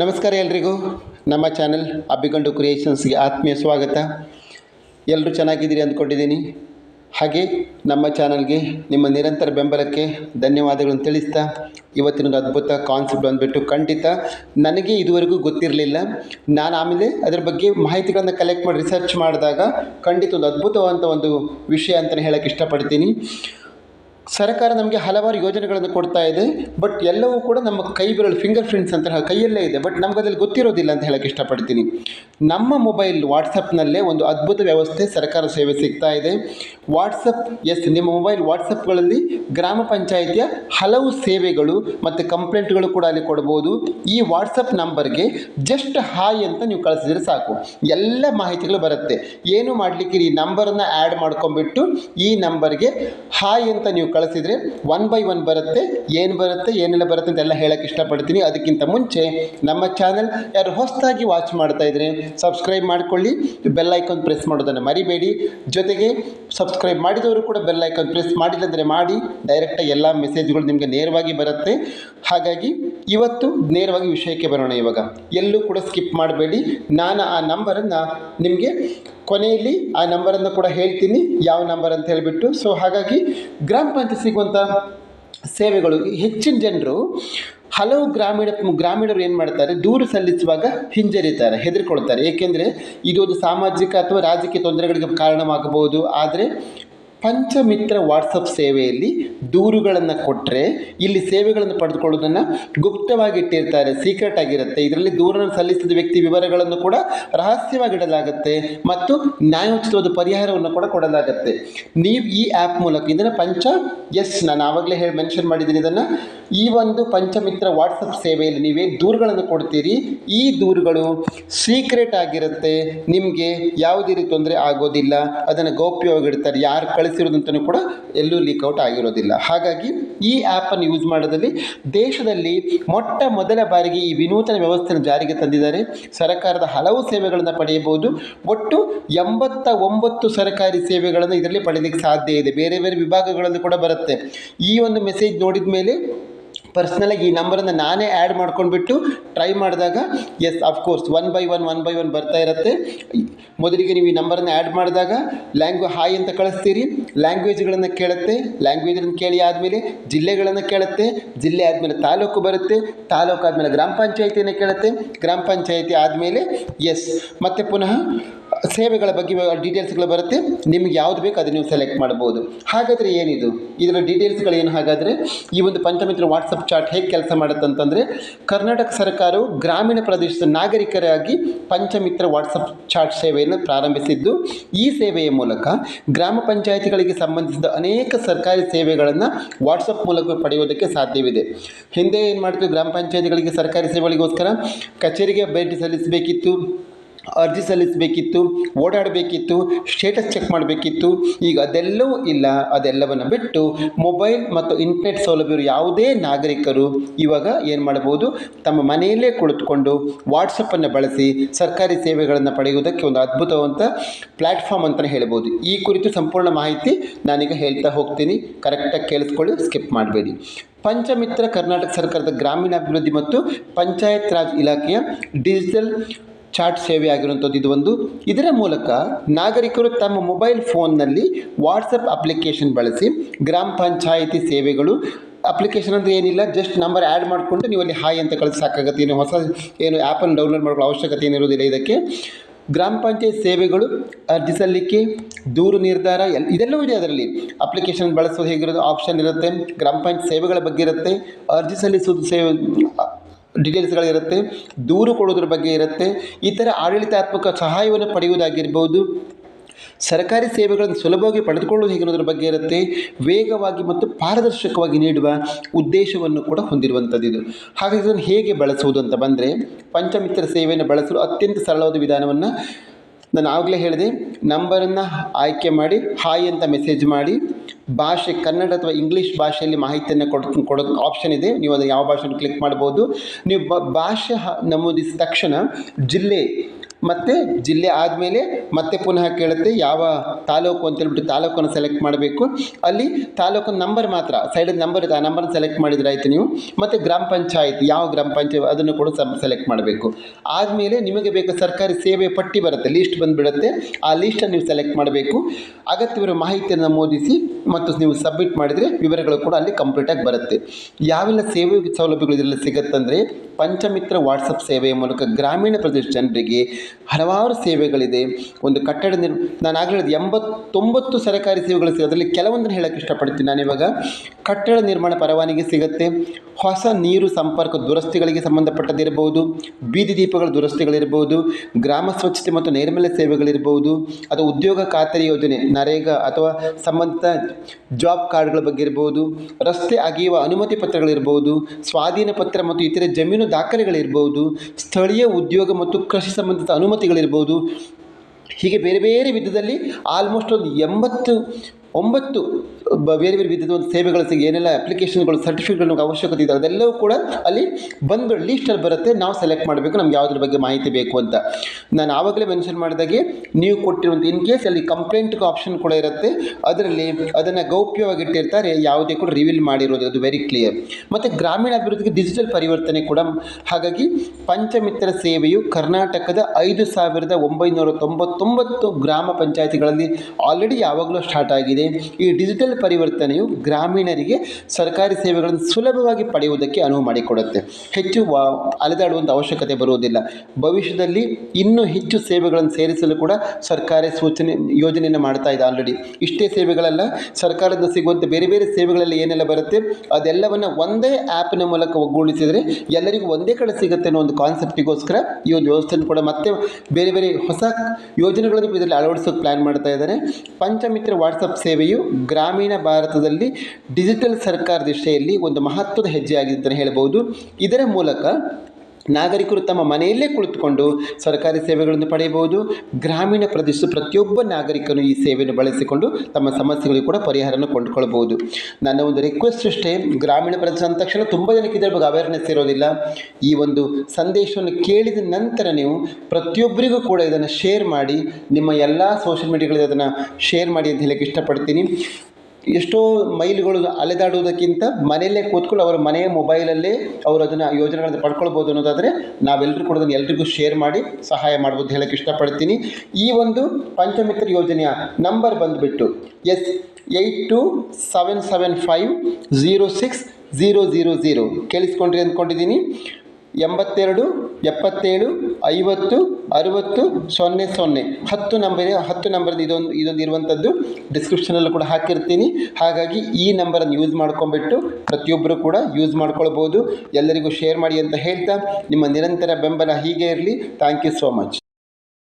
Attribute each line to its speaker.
Speaker 1: ನಮಸ್ಕಾರ ಎಲ್ರಿಗೂ. ನಮ್ಮ ಚಾನೆಲ್ ಅಬ್ಬಿಗಂಡು ಕ್ರಿಯೇಷನ್ಸ್ಗೆ ಆತ್ಮೀಯ ಸ್ವಾಗತ. ಎಲ್ಲರೂ ಚೆನ್ನಾಗಿದ್ದೀರಿ ಅಂದ್ಕೊಂಡಿದ್ದೀನಿ. ಹಾಗೆ ನಮ್ಮ ಚಾನಲ್ಗೆ ನಿಮ್ಮ ನಿರಂತರ ಬೆಂಬಲಕ್ಕೆ ಧನ್ಯವಾದಗಳನ್ನು ತಿಳಿಸ್ತಾ ಇವತ್ತಿನೊಂದು ಅದ್ಭುತ ಕಾನ್ಸೆಪ್ಟ್ ಬಂದುಬಿಟ್ಟು ಖಂಡಿತ ನನಗೆ ಇದುವರೆಗೂ ಗೊತ್ತಿರಲಿಲ್ಲ. ನಾನು ಆಮೇಲೆ ಅದರ ಬಗ್ಗೆ ಮಾಹಿತಿಗಳನ್ನು ಕಲೆಕ್ಟ್ ಮಾಡಿ ರಿಸರ್ಚ್ ಮಾಡಿದಾಗ ಖಂಡಿತ ಒಂದು ಅದ್ಭುತವಾದಂಥ ಒಂದು ವಿಷಯ ಅಂತಲೇ ಹೇಳೋಕ್ಕೆ ಇಷ್ಟಪಡ್ತೀನಿ. ಸರ್ಕಾರ ನಮಗೆ ಹಲವಾರು ಯೋಜನೆಗಳನ್ನು ಕೊಡ್ತಾ ಇದೆ ಬಟ್ ಎಲ್ಲವೂ ಕೂಡ ನಮ್ಮ ಕೈ ಬೆರಳು ಫಿಂಗರ್ ಪ್ರಿಂಟ್ಸ್ ಅಂತ ಕೈಯಲ್ಲೇ ಇದೆ ಬಟ್ ನಮ್ಗೆ ಅದ್ರಲ್ಲಿ ಗೊತ್ತಿರೋದಿಲ್ಲ ಅಂತ ಹೇಳಕ್ಕೆ ಇಷ್ಟಪಡ್ತೀನಿ. ನಮ್ಮ ಮೊಬೈಲ್ ವಾಟ್ಸಪ್ನಲ್ಲೇ ಒಂದು ಅದ್ಭುತ ವ್ಯವಸ್ಥೆ ಸರ್ಕಾರ ಸೇವೆ ಸಿಗ್ತಾ ಇದೆ. ವಾಟ್ಸಪ್ ಎಸ್ ನಿಮ್ಮ ಮೊಬೈಲ್ ವಾಟ್ಸಪ್ಗಳಲ್ಲಿ ಗ್ರಾಮ ಪಂಚಾಯಿತಿಯ ಹಲವು ಸೇವೆಗಳು ಮತ್ತು ಕಂಪ್ಲೇಂಟ್ಗಳು ಕೂಡ ಅಲ್ಲಿ ಕೊಡ್ಬೋದು. ಈ ವಾಟ್ಸಪ್ ನಂಬರ್ಗೆ ಜಸ್ಟ್ ಹಾಯ್ ಅಂತ ನೀವು ಕಳಿಸಿದ್ರೆ ಸಾಕು. ಎಲ್ಲ ಮಾಹಿತಿಗಳು ಬರುತ್ತೆ. ಏನು ಮಾಡಲಿಕ್ಕೆ ಈ ನಂಬರನ್ನು ಆ್ಯಡ್ ಮಾಡ್ಕೊಂಡ್ಬಿಟ್ಟು ಈ ನಂಬರ್ಗೆ ಹಾಯ್ ಅಂತ ನೀವು ಕಳಿಸಿದರೆ ಒನ್ ಬೈ ಒನ್ ಬರುತ್ತೆ. ಏನು ಬರುತ್ತೆ, ಏನೆಲ್ಲ ಬರುತ್ತೆ ಅಂತೆಲ್ಲ ಹೇಳಕ್ಕೆ ಇಷ್ಟಪಡ್ತೀನಿ. ಅದಕ್ಕಿಂತ ಮುಂಚೆ ನಮ್ಮ ಚಾನಲ್ ಯಾರು ಹೊಸದಾಗಿ ವಾಚ್ ಮಾಡ್ತಾ ಇದ್ರೆ ಸಬ್ಸ್ಕ್ರೈಬ್ ಮಾಡ್ಕೊಳ್ಳಿ. ಬೆಲ್ ಐಕಾನ್ ಪ್ರೆಸ್ ಮಾಡೋದನ್ನು ಮರಿಬೇಡಿ. ಜೊತೆಗೆ ಸಬ್ಸ್ಕ್ರೈಬ್ ಮಾಡಿದವರು ಕೂಡ ಬೆಲ್ ಐಕಾನ್ ಪ್ರೆಸ್ ಮಾಡಿಲ್ಲಂದರೆ ಮಾಡಿ. ಡೈರೆಕ್ಟಾಗಿ ಎಲ್ಲ ಮೆಸೇಜ್ಗಳು ನಿಮಗೆ ನೇರವಾಗಿ ಬರುತ್ತೆ. ಹಾಗಾಗಿ ಇವತ್ತು ನೇರವಾಗಿ ವಿಷಯಕ್ಕೆ ಬರೋಣ ಇವಾಗ. ಎಲ್ಲೂ ಕೂಡ ಸ್ಕಿಪ್ ಮಾಡಬೇಡಿ. ನಾನು ಆ ನಂಬರನ್ನು ನಿಮಗೆ ಕೊನೆಯಲ್ಲಿ ಆ ನಂಬರನ್ನು ಕೂಡ ಹೇಳ್ತೀನಿ, ಯಾವ ನಂಬರ್ ಅಂತ ಹೇಳಿಬಿಟ್ಟು. ಸೊ ಹಾಗಾಗಿ ಗ್ರಾಮ ಪಂಚಾಯತ್ ಸಿಗುವಂಥ ಸೇವೆಗಳು ಹೆಚ್ಚಿನ ಜನರು ಹಲವು ಗ್ರಾಮೀಣ, ಗ್ರಾಮೀಣರು ಏನು ಮಾಡ್ತಾರೆ, ದೂರು ಸಲ್ಲಿಸುವಾಗ ಹಿಂಜರಿತಾರೆ, ಹೆದರ್ಕೊಳ್ತಾರೆ. ಏಕೆಂದರೆ ಇದೊಂದು ಸಾಮಾಜಿಕ ಅಥವಾ ರಾಜಕೀಯ ತೊಂದರೆಗಳಿಗೆ ಕಾರಣವಾಗಬಹುದು. ಆದರೆ ಪಂಚಮಿತ್ರ ವಾಟ್ಸಪ್ ಸೇವೆಯಲ್ಲಿ ದೂರುಗಳನ್ನು ಕೊಟ್ಟರೆ ಇಲ್ಲಿ ಸೇವೆಗಳನ್ನು ಪಡೆದುಕೊಳ್ಳೋದನ್ನು ಗುಪ್ತವಾಗಿ ಇಟ್ಟಿರ್ತಾರೆ ಸೀಕ್ರೆಟ್ ಆಗಿರುತ್ತೆ. ಇದರಲ್ಲಿ ದೂರನ್ನು ಸಲ್ಲಿಸಿದ ವ್ಯಕ್ತಿ ವಿವರಗಳನ್ನು ಕೂಡ ರಹಸ್ಯವಾಗಿಡಲಾಗುತ್ತೆ ಮತ್ತು ನ್ಯಾಯೋಚಿತವಾದ ಪರಿಹಾರವನ್ನು ಕೂಡ ಕೊಡಲಾಗುತ್ತೆ. ನೀವು ಈ ಆ್ಯಪ್ ಮೂಲಕ ಇದನ್ನು ಪಂಚ ಎಸ್ ನಾನು ಆವಾಗಲೇ ಹೇಳಿ ಮೆನ್ಷನ್ ಮಾಡಿದ್ದೀನಿ. ಇದನ್ನು ಈ ಒಂದು ಪಂಚಮಿತ್ರ ವಾಟ್ಸಪ್ ಸೇವೆಯಲ್ಲಿ ನೀವೇ ದೂರುಗಳನ್ನು ಕೊಡ್ತೀರಿ. ಈ ದೂರುಗಳು ಸೀಕ್ರೆಟ್ ಆಗಿರುತ್ತೆ. ನಿಮಗೆ ಯಾವುದೇ ರೀತಿ ತೊಂದರೆ ಆಗೋದಿಲ್ಲ. ಅದನ್ನು ಗೌಪ್ಯವಾಗಿಡ್ತಾರೆ ಯಾರು ಕಳಿಸಿರೋದಂತಲೂ ಕೂಡ ಎಲ್ಲೂ ಲೀಕ್ಔಟ್ ಆಗಿರೋದಿಲ್ಲ. ಹಾಗಾಗಿ ಈ ಆ್ಯಪನ್ನು ಯೂಸ್ ಮಾಡೋದಲ್ಲಿ ದೇಶದಲ್ಲಿ ಮೊಟ್ಟ ಮೊದಲ ಬಾರಿಗೆ ಈ ವಿನೂತನ ವ್ಯವಸ್ಥೆಯನ್ನು ಜಾರಿಗೆ ತಂದಿದ್ದಾರೆ. ಸರ್ಕಾರದ ಹಲವು ಸೇವೆಗಳನ್ನು ಪಡೆಯಬಹುದು. ಒಟ್ಟು ಎಂಬತ್ತ ಒಂಬತ್ತು ಸರ್ಕಾರಿ ಸೇವೆಗಳನ್ನು ಇದರಲ್ಲಿ ಪಡೆಯಲಿಕ್ಕೆ ಸಾಧ್ಯ ಇದೆ. ಬೇರೆ ಬೇರೆ ವಿಭಾಗಗಳಲ್ಲಿ ಕೂಡ ಬರುತ್ತೆ. ಈ ಒಂದು ಮೆಸೇಜ್ ನೋಡಿದ ಮೇಲೆ ಪರ್ಸ್ನಲಾಗಿ ಈ ನಂಬರನ್ನು ನಾನೇ ಆ್ಯಡ್ ಮಾಡ್ಕೊಂಡ್ಬಿಟ್ಟು ಟ್ರೈ ಮಾಡಿದಾಗ yes of course one by one one by one ಬರ್ತಾ ಇರುತ್ತೆ. ಮೊದಲಿಗೆ ನೀವು ಈ ನಂಬರನ್ನು ಆ್ಯಡ್ ಮಾಡಿದಾಗ ಲ್ಯಾಂಗ್ವೆ ಹಾಯ್ ಅಂತ ಕಳಿಸ್ತೀರಿ. ಲ್ಯಾಂಗ್ವೇಜ್ಗಳನ್ನು ಕೇಳುತ್ತೆ. ಲ್ಯಾಂಗ್ವೇಜನ್ನು ಕೇಳಿ ಆದಮೇಲೆ ಜಿಲ್ಲೆಗಳನ್ನು ಕೇಳುತ್ತೆ. ಜಿಲ್ಲೆ ಆದಮೇಲೆ ತಾಲೂಕು ಬರುತ್ತೆ. ತಾಲೂಕು ಆದಮೇಲೆ ಗ್ರಾಮ ಪಂಚಾಯಿತಿಯನ್ನು ಕೇಳುತ್ತೆ. ಗ್ರಾಮ ಪಂಚಾಯಿತಿ ಆದಮೇಲೆ ಎಸ್ ಮತ್ತು ಪುನಃ ಸೇವೆಗಳ ಬಗ್ಗೆ ಡೀಟೇಲ್ಸ್ಗಳು ಬರುತ್ತೆ. ನಿಮ್ಗೆ ಯಾವ್ದು ಬೇಕು ಅದನ್ನ ನೀವು ಸೆಲೆಕ್ಟ್ ಮಾಡ್ಬೋದು. ಹಾಗಾದರೆ ಏನಿದು? ಇದರ ಡೀಟೇಲ್ಸ್ಗಳು ಏನು ಹಾಗಾದರೆ? ಈ ಒಂದು ಪಂಚಮಿತ್ರ ವಾಟ್ಸಪ್ ಚಾಟ್ ಹೇಗೆ ಕೆಲಸ ಮಾಡುತ್ತೆ ಅಂತಂದರೆ, ಕರ್ನಾಟಕ ಸರ್ಕಾರವು ಗ್ರಾಮೀಣ ಪ್ರದೇಶದ ನಾಗರಿಕರಾಗಿ ಪಂಚಮಿತ್ರ ವಾಟ್ಸಪ್ ಚಾಟ್ ಸೇವೆಯನ್ನು ಪ್ರಾರಂಭಿಸಿದ್ದು. ಈ ಸೇವೆಯ ಮೂಲಕ ಗ್ರಾಮ ಪಂಚಾಯಿತಿಗಳಿಗೆ ಸಂಬಂಧಿಸಿದ ಅನೇಕ ಸರ್ಕಾರಿ ಸೇವೆಗಳನ್ನು ವಾಟ್ಸಪ್ ಮೂಲಕ ಪಡೆಯುವುದಕ್ಕೆ ಸಾಧ್ಯವಿದೆ. ಹಿಂದೆ ಏನು ಮಾಡ್ತೀವಿ? ಗ್ರಾಮ ಪಂಚಾಯಿತಿಗಳಿಗೆ ಸರ್ಕಾರಿ ಸೇವೆಗಳಿಗೋಸ್ಕರ ಕಚೇರಿಗೆ ಭೇಟಿ ಸಲ್ಲಿಸಬೇಕಿತ್ತು. ಅರ್ಜಿ ಸಲ್ಲಿಸಬೇಕಿತ್ತು, ಓಡಾಡಬೇಕಿತ್ತು ಸ್ಟೇಟಸ್ ಚೆಕ್ ಮಾಡಬೇಕಿತ್ತು, ಈಗ ಅದೆಲ್ಲವೂ ಇಲ್ಲ. ಅದೆಲ್ಲವನ್ನು ಬಿಟ್ಟು ಮೊಬೈಲ್ ಮತ್ತು ಇಂಟರ್ನೆಟ್ ಸೌಲಭ್ಯರು ಯಾವುದೇ ನಾಗರಿಕರು ಇವಾಗ ಏನು ಮಾಡ್ಬೋದು? ತಮ್ಮ ಮನೆಯಲ್ಲೇ ಕುಳಿತುಕೊಂಡು ವಾಟ್ಸಪ್ಪನ್ನು ಬಳಸಿ ಸರ್ಕಾರಿ ಸೇವೆಗಳನ್ನು ಪಡೆಯುವುದಕ್ಕೆ ಒಂದು ಅದ್ಭುತವಂತ ಪ್ಲ್ಯಾಟ್ಫಾರ್ಮ್ ಅಂತಲೇ ಹೇಳ್ಬೋದು. ಈ ಕುರಿತು ಸಂಪೂರ್ಣ ಮಾಹಿತಿ ನಾನೀಗ ಹೇಳ್ತಾ ಹೋಗ್ತೀನಿ. ಕರೆಕ್ಟಾಗಿ ಕೇಳಿಸ್ಕೊಳ್ಳಿ ಸ್ಕಿಪ್ ಮಾಡಬೇಡಿ. ಪಂಚಮಿತ್ರ ಕರ್ನಾಟಕ ಸರ್ಕಾರದ ಗ್ರಾಮೀಣಾಭಿವೃದ್ಧಿ ಮತ್ತು ಪಂಚಾಯತ್ ರಾಜ್ ಇಲಾಖೆಯ ಡಿಜಿಟಲ್ ಚಾಟ್ ಸೇವೆ ಆಗಿರುವಂಥದ್ದು ಇದು ಒಂದು. ಇದರ ಮೂಲಕ ನಾಗರಿಕರು ತಮ್ಮ ಮೊಬೈಲ್ ಫೋನ್ನಲ್ಲಿ ವಾಟ್ಸಪ್ ಅಪ್ಲಿಕೇಶನ್ ಬಳಸಿ ಗ್ರಾಮ ಪಂಚಾಯಿತಿ ಸೇವೆಗಳು, ಅಪ್ಲಿಕೇಶನ್ ಅಂದರೆ ಏನಿಲ್ಲ, ಜಸ್ಟ್ ನಂಬರ್ ಆ್ಯಡ್ ಮಾಡಿಕೊಂಡು ನೀವು ಅಲ್ಲಿ ಹಾಯ್ ಅಂತ ಕಳಿಸಿ ಸಾಕಾಗುತ್ತೆ. ಏನು ಹೊಸ ಏನು ಆ್ಯಪನ್ನು ಡೌನ್ಲೋಡ್ ಮಾಡ್ಕೊಳ್ಳೋ ಅವಶ್ಯಕತೆ ಏನಿರೋದಿಲ್ಲ ಇದಕ್ಕೆ. ಗ್ರಾಮ ಪಂಚಾಯತ್ ಸೇವೆಗಳು, ಅರ್ಜಿ ಸಲ್ಲಿಕೆ, ದೂರು ನಿರ್ಧಾರ, ಎಲ್ ಇದೆಲ್ಲವೂ ಇದೆ ಅದರಲ್ಲಿ. ಅಪ್ಲಿಕೇಶನ್ ಬಳಸೋದು ಹೇಗಿರೋದು ಆಪ್ಷನ್ ಇರುತ್ತೆ, ಗ್ರಾಮ ಪಂಚಾಯತ್ ಸೇವೆಗಳ ಬಗ್ಗೆ ಇರುತ್ತೆ, ಅರ್ಜಿ ಸಲ್ಲಿಸೋದು ಸೇವೆ ಡೀಟೇಲ್ಸ್ಗಳಿರುತ್ತೆ ದೂರು ಕೊಡೋದ್ರ ಬಗ್ಗೆ ಇರುತ್ತೆ, ಈ ಥರ ಆಡಳಿತಾತ್ಮಕ ಸಹಾಯವನ್ನು ಪಡೆಯುವುದಾಗಿರ್ಬೋದು. ಸರ್ಕಾರಿ ಸೇವೆಗಳನ್ನು ಸುಲಭವಾಗಿ ಪಡೆದುಕೊಳ್ಳುವುದು ಹೇಗೆ ಅನ್ನೋದ್ರ ಬಗ್ಗೆ ಇರುತ್ತೆ, ವೇಗವಾಗಿ ಮತ್ತು ಪಾರದರ್ಶಕವಾಗಿ ನೀಡುವ ಉದ್ದೇಶವನ್ನು ಕೂಡ ಹೊಂದಿರುವಂಥದ್ದು ಇದು. ಹಾಗಾಗಿ ಇದನ್ನು ಹೇಗೆ ಬಳಸುವುದು ಅಂತ ಬಂದರೆ, ಪಂಚಮಿತ್ರ ಸೇವೆಯನ್ನು ಬಳಸಲು ಅತ್ಯಂತ ಸರಳವಾದ ವಿಧಾನವನ್ನು ನಾನು ಆಗಲೇ ಹೇಳಿದೆ. ನಂಬರನ್ನು ಆಯ್ಕೆ ಮಾಡಿ, ಹಾಯ್ ಅಂತ ಮೆಸೇಜ್ ಮಾಡಿ ಭಾಷೆ ಕನ್ನಡ ಅಥವಾ ಇಂಗ್ಲೀಷ್ ಭಾಷೆಯಲ್ಲಿ ಮಾಹಿತಿಯನ್ನು ಕೊಡ, ಕೊಡೋ ಆಪ್ಷನ್ ಇದೆ. ನೀವು ಅದನ್ನು ಯಾವ ಭಾಷೆಯನ್ನು ಕ್ಲಿಕ್ ಮಾಡ್ಬೋದು. ನೀವು ಭಾಷೆ ನಮೂದಿಸಿದ ತಕ್ಷಣ ಜಿಲ್ಲೆ ಮತ್ತು ಜಿಲ್ಲೆ ಆದಮೇಲೆ ಮತ್ತೆ ಪುನಃ ಕೇಳುತ್ತೆ ಯಾವ ತಾಲೂಕು ಅಂತೇಳ್ಬಿಟ್ಟು ತಾಲೂಕನ್ನು ಸೆಲೆಕ್ಟ್ ಮಾಡಬೇಕು. ಅಲ್ಲಿ ತಾಲೂಕು ನಂಬರ್ ಮಾತ್ರ ಸೈಡಿಗೆ ನಂಬರ್ ಇದೆ, ಆ ನಂಬರ್ನ ಸೆಲೆಕ್ಟ್ ಮಾಡಿದ್ರೆ ಆಯಿತು ನೀವು. ಮತ್ತು ಗ್ರಾಮ ಪಂಚಾಯತ್, ಯಾವ ಗ್ರಾಮ ಪಂಚಾಯತ್ ಅದನ್ನು ಕೂಡ ಸೆಲೆಕ್ಟ್ ಮಾಡಬೇಕು. ಆದಮೇಲೆ ನಿಮಗೆ ಬೇಕು ಸರ್ಕಾರಿ ಸೇವೆ ಪಟ್ಟಿ ಬರುತ್ತೆ ಲೀಸ್ಟ್ ಬಂದುಬಿಡುತ್ತೆ. ಆ ಲೀಸ್ಟನ್ನು ನೀವು ಸೆಲೆಕ್ಟ್ ಮಾಡಬೇಕು. ಅಗತ್ಯವಿರುವ ಮಾಹಿತಿಯನ್ನು ನಮೂದಿಸಿ ಮತ್ತು ನೀವು ಸಬ್ಮಿಟ್ ಮಾಡಿದರೆ ವಿವರಗಳು ಕೂಡ ಅಲ್ಲಿ ಕಂಪ್ಲೀಟಾಗಿ ಬರುತ್ತೆ. ಯಾವೆಲ್ಲ ಸೇವೆ ಸೌಲಭ್ಯಗಳು ಇದರಲ್ಲಿ ಸಿಗುತ್ತಂದರೆ ಪಂಚಮಿತ್ರ ವಾಟ್ಸಪ್ ಸೇವೆಯ ಮೂಲಕ ಗ್ರಾಮೀಣ ಪ್ರದೇಶ ಜನರಿಗೆ ಹಲವಾರು ಸೇವೆಗಳಿದೆ. ಒಂದು ಕಟ್ಟಡ ನಿರ್, ನಾನು ಆಗಲೇ ಹೇಳಿದ ಎಂಬತ್ತೊಂಬತ್ತು ಸರಕಾರಿ ಸೇವೆಗಳು ಸಿಗುತ್ತೆ. ಅದರಲ್ಲಿ ಕೆಲವೊಂದನ್ನು ಹೇಳಕ್ಕೆ ಇಷ್ಟಪಡ್ತೀನಿ ನಾನಿವಾಗ ಕಟ್ಟಡ ನಿರ್ಮಾಣ ಪರವಾನಗಿ ಸಿಗುತ್ತೆ. ಹೊಸ ನೀರು ಸಂಪರ್ಕ ದುರಸ್ತಿಗಳಿಗೆ ಸಂಬಂಧಪಟ್ಟದಿರ್ಬೋದು ಬೀದಿ ದೀಪಗಳ ದುರಸ್ತಿಗಳಿರ್ಬೋದು. ಗ್ರಾಮ ಸ್ವಚ್ಛತೆ ಮತ್ತು ನೈರ್ಮಲ್ಯ ಸೇವೆಗಳಿರ್ಬೋದು. ಅಥವಾ ಉದ್ಯೋಗ ಖಾತರಿ ಯೋಜನೆ, ನರೇಗಾ ಅಥವಾ ಸಂಬಂಧಿತ ಜಾಬ್ ಕಾರ್ಡ್ಗಳ ಬಗ್ಗೆ ಇರ್ಬೋದು ರಸ್ತೆ ಅಗೆಯುವ ಅನುಮತಿ ಪತ್ರಗಳಿರ್ಬೋದು. ಸ್ವಾಧೀನ ಪತ್ರ ಮತ್ತು ಇತರೆ ಜಮೀನು ದಾಖಲೆಗಳಿರ್ಬೋದು. ಸ್ಥಳೀಯ ಉದ್ಯೋಗ ಮತ್ತು ಕೃಷಿ ಸಂಬಂಧಿತ ಅನುಮತಿಗಳಿರ್ಬೋದು. ಹೀಗೆ ಬೇರೆ ಬೇರೆ ವಿಧದಲ್ಲಿ ಆಲ್ಮೋಸ್ಟ್ ಒಂದು ಎಂಬತ್ತು ಒಂಬತ್ತು ಬೇರೆ ಬೇರೆ ವಿಧದ ಒಂದು ಸೇವೆಗಳು ಸಿಗಿ ಏನೆಲ್ಲ ಅಪ್ಲಿಕೇಶನ್ಗಳು ಸರ್ಟಿಫಿಕೇಟ್ಗಳು ನಮಗೆ ಅವಶ್ಯಕತೆ ಇದೆ ಅದೆಲ್ಲವೂ ಕೂಡ ಅಲ್ಲಿ ಬಂದು ಲೀಸ್ಟಲ್ಲಿ ಬರುತ್ತೆ, ನಾವು ಸೆಲೆಕ್ಟ್ ಮಾಡಬೇಕು, ನಮ್ಗೆ ಯಾವುದ್ರ ಬಗ್ಗೆ ಮಾಹಿತಿ ಬೇಕು ಅಂತ. ನಾನು ಆವಾಗಲೇ ಮೆನ್ಷನ್ ಮಾಡಿದಾಗೆ ನೀವು ಕೊಟ್ಟಿರುವಂಥ ಇನ್ ಕೇಸ್ ಅಲ್ಲಿ ಕಂಪ್ಲೇಂಟ್ ಆಪ್ಷನ್ ಕೂಡ ಇರುತ್ತೆ, ಅದರಲ್ಲಿ ಅದನ್ನು ಗೌಪ್ಯವಾಗಿಟ್ಟಿರ್ತಾರೆ ಯಾವುದೇ ಕೂಡ ರಿವೀಲ್ ಮಾಡಿರೋದು, ಅದು ವೆರಿ ಕ್ಲಿಯರ್ ಮತ್ತು ಗ್ರಾಮೀಣ ಅಭಿವೃದ್ಧಿಗೆ ಡಿಜಿಟಲ್ ಪರಿವರ್ತನೆ ಕೂಡ, ಹಾಗಾಗಿ ಪಂಚಮಿತ್ರ ಸೇವೆಯು ಕರ್ನಾಟಕದ ಐದು ಸಾವಿರದ ಒಂಬೈನೂರ ತೊಂಬತ್ತೊಂಬತ್ತು ಗ್ರಾಮ ಪಂಚಾಯಿತಿಗಳಲ್ಲಿ ಆಲ್ರೆಡಿ ಯಾವಾಗಲೂ ಸ್ಟಾರ್ಟ್ ಆಗಿದೆ. ಈ ಡಿಜಿಟಲ್ ಪರಿವರ್ತನೆಯು ಗ್ರಾಮೀಣರಿಗೆ ಸರ್ಕಾರಿ ಸೇವೆಗಳನ್ನು ಸುಲಭವಾಗಿ ಪಡೆಯುವುದಕ್ಕೆ ಅನುವು ಮಾಡಿಕೊಡುತ್ತೆ. ಹೆಚ್ಚು ವಾ ಅಲೆದಾಡುವಂಥ ಅವಶ್ಯಕತೆ ಬರುವುದಿಲ್ಲ. ಭವಿಷ್ಯದಲ್ಲಿ ಇನ್ನೂ ಹೆಚ್ಚು ಸೇವೆಗಳನ್ನು ಸೇರಿಸಲು ಕೂಡ ಸರ್ಕಾರಿ ಸೂಚನೆ, ಯೋಜನೆಯನ್ನು ಮಾಡ್ತಾ ಇದೆ ಆಲ್ರೆಡಿ ಇಷ್ಟೇ ಸೇವೆಗಳಲ್ಲ, ಸರ್ಕಾರದಿಂದ ಸಿಗುವಂಥ ಬೇರೆ ಬೇರೆ ಸೇವೆಗಳಲ್ಲಿ ಏನೆಲ್ಲ ಬರುತ್ತೆ? ಅದೆಲ್ಲವನ್ನು ಒಂದೇ ಆ್ಯಪ್ನ ಮೂಲಕ ಒಗ್ಗೂಡಿಸಿದರೆ ಎಲ್ಲರಿಗೂ ಒಂದೇ ಕಡೆ ಸಿಗುತ್ತೆ ಅನ್ನೋ ಒಂದು ಕಾನ್ಸೆಪ್ಟಿಗೋಸ್ಕರ ಈ ಒಂದು ವ್ಯವಸ್ಥೆಯನ್ನು ಕೂಡ ಮತ್ತೆ ಬೇರೆ ಬೇರೆ ಹೊಸ ಯೋಜನೆಗಳನ್ನು ಇದರಲ್ಲಿ ಅಳವಡಿಸೋಕೆ ಪ್ಲ್ಯಾನ್ ಮಾಡ್ತಾ ಇದ್ದಾರೆ. ಪಂಚಮಿತ್ರ ವಾಟ್ಸಪ್ ಸೇವೆಯು ಗ್ರಾಮೀಣ ಭಾರತದಲ್ಲಿ ಡಿಜಿಟಲ್ ಸರ್ಕಾರ ದಿಶೆಯಲ್ಲಿ ಒಂದು ಮಹತ್ವದ ಹೆಜ್ಜೆ ಆಗಿದೆ ಅಂತಲೇ ಹೇಳ್ಬೋದು ಇದರ ಮೂಲಕ ನಾಗರಿಕರು ತಮ್ಮ ಮನೆಯಲ್ಲೇ ಕುಳಿತುಕೊಂಡು ಸರ್ಕಾರಿ ಸೇವೆಗಳನ್ನು ಪಡೆಯಬಹುದು. ಗ್ರಾಮೀಣ ಪ್ರದೇಶದ ಪ್ರತಿಯೊಬ್ಬ ನಾಗರಿಕನು ಈ ಸೇವೆಯನ್ನು ಬಳಸಿಕೊಂಡು ತಮ್ಮ ಸಮಸ್ಯೆಗಳಿಗೆ ಕೂಡ ಪರಿಹಾರವನ್ನು ಕೊಂಡುಕೊಳ್ಬಹುದು ನನ್ನ ಒಂದು ರಿಕ್ವೆಸ್ಟ್ ಅಷ್ಟೇ, ಗ್ರಾಮೀಣ ಪ್ರದೇಶ ಅಂದ ತಕ್ಷಣ ತುಂಬ ಜನಕ್ಕೆ ಇದರ ಬಗ್ಗೆ ಅವೇರ್ನೆಸ್ ಇರೋದಿಲ್ಲ. ಈ ಒಂದು ಸಂದೇಶವನ್ನು ಕೇಳಿದ ನಂತರ ನೀವು ಪ್ರತಿಯೊಬ್ಬರಿಗೂ ಕೂಡ ಇದನ್ನು ಶೇರ್ ಮಾಡಿ, ನಿಮ್ಮ ಎಲ್ಲ ಸೋಷಿಯಲ್ ಮೀಡಿಯಾಗಳಲ್ಲಿ ಅದನ್ನು ಶೇರ್ ಮಾಡಿ ಅಂತ ಹೇಳಕ್ಕೆ ಇಷ್ಟಪಡ್ತೀನಿ. ಎಷ್ಟೋ ಮೈಲುಗಳು ಅಲೆದಾಡುವುದಕ್ಕಿಂತ ಮನೆಯಲ್ಲೇ ಕೂತ್ಕೊಂಡು ಅವರ ಮನೆಯ ಮೊಬೈಲಲ್ಲೇ ಅವರು ಅದನ್ನು ಯೋಜನೆಗಳನ್ನು ಪಡ್ಕೊಳ್ಬೋದು ಅನ್ನೋದಾದರೆ ನಾವೆಲ್ಲರೂ ಕೂಡ ಅದನ್ನು ಎಲ್ರಿಗೂ ಶೇರ್ ಮಾಡಿ ಸಹಾಯ ಮಾಡ್ಬೋದು ಹೇಳೋಕ್ಕೆ ಇಷ್ಟಪಡ್ತೀನಿ. ಈ ಒಂದು ಪಂಚಮಿತ್ರ ಯೋಜನೆಯ ನಂಬರ್ ಬಂದುಬಿಟ್ಟು yes eight two seven seven five zero six zero zero zero ಕೇಳಿಸ್ಕೊಂಡ್ರಿ ಅಂದ್ಕೊಂಡಿದ್ದೀನಿ. ಎಂಬತ್ತೆರಡು, ಎಪ್ಪತ್ತೇಳು, ಐವತ್ತು, ಅರುವತ್ತು, ಸೊನ್ನೆ ಸೊನ್ನೆ. ಹತ್ತು ನಂಬರ್ ಹತ್ತು ನಂಬರ್ ಇದೊಂದು ಇದೊಂದು ಇರುವಂಥದ್ದು ಡಿಸ್ಕ್ರಿಪ್ಷನಲ್ಲೂ ಕೂಡ ಹಾಕಿರ್ತೀನಿ. ಹಾಗಾಗಿ ಈ ನಂಬರನ್ನು ಯೂಸ್ ಮಾಡ್ಕೊಂಬಿಟ್ಟು ಪ್ರತಿಯೊಬ್ಬರು ಕೂಡ ಯೂಸ್ ಮಾಡ್ಕೊಳ್ಬೋದು. ಎಲ್ಲರಿಗೂ ಶೇರ್ ಮಾಡಿ ಅಂತ ಹೇಳ್ತಾ, ನಿಮ್ಮ ನಿರಂತರ ಬೆಂಬಲ ಹೀಗೆ ಇರಲಿ. Thank you so much